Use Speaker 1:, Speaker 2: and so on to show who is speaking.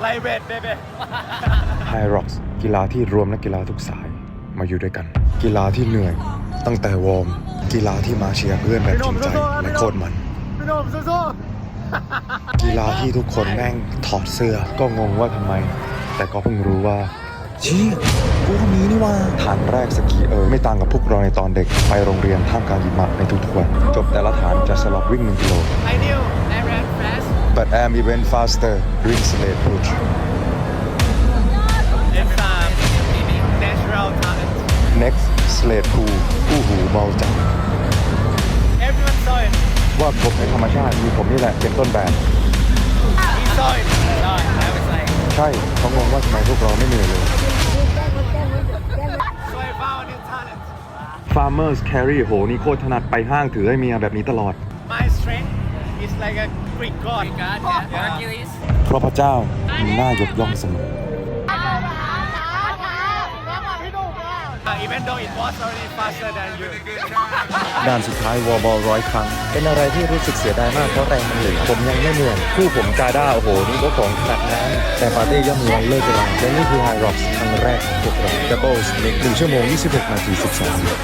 Speaker 1: ไลเวทเบเบ้
Speaker 2: ไฮร็อกส์กีฬาที่รวมนักกีฬาทุกสายมาอยู่ด้วยกัน กีฬาที่เหนื่อย ตั้งแต่วอร์มกีฬาที่มาเชียร์เพื่อนแบบจริงใจและโคตรมัน
Speaker 1: พี่หนุ่มสู้
Speaker 2: กีฬาที่ทุกคนแม่งถอดเสื้อก็งงว่าทำไม แต่ก็เพิ่งรู้ว่าเชี่ยกูก็มีนี่ว่าฐานแรกสกีเออไม่ต่างกับพวกเราในตอนเด็ก ไปโรงเรียนท่ามกลางหิมะในทุกๆวันจบแต่ละฐานจะสลับวิ่ง1กิโล
Speaker 1: ๆ I knew I ran fast
Speaker 2: but am even faster doing sled push
Speaker 1: it's um natural talent
Speaker 2: next sled pull คู่หูเบาจัง
Speaker 1: everyone saw it
Speaker 2: ว่าผมในธรรมชาติมีผมนี่แหละเป็นต้นแบบ
Speaker 1: he saw it saw it I was like
Speaker 2: ใช่เขางงว่าทำไมพวกเราไม่เหนื่อยเลย
Speaker 1: so I found a new talent
Speaker 2: Farmers carry โหนี่โคตรถนัดไปห้างถือให้เมียแบบนี้ตลอด
Speaker 1: my strength is like a Greek god
Speaker 3: Greek god, yeah. Hercules.
Speaker 2: เพราะพระเจ้ามีหน้ายกย่องเสมอ
Speaker 1: Uh, even though it was already faster than you
Speaker 2: ด่านสุดท้ายวอลบอลร้อยครั้ง เป็นอะไรที่รู้สึกเสียดายมากเพราะแรงมันเหลือ ผมยังไม่เหนื่อยคู่ผมกาด้าโอ้โห นี่ก็ของขนาดนั้นแต่ปาร์ตี้ย่อมมีวันเลิกเวลาและนี่คือไฮร็อกส์ครั้งแรกของพวกเราดับเบิลส์หนึ่งชั่วโมง 26 นาที 13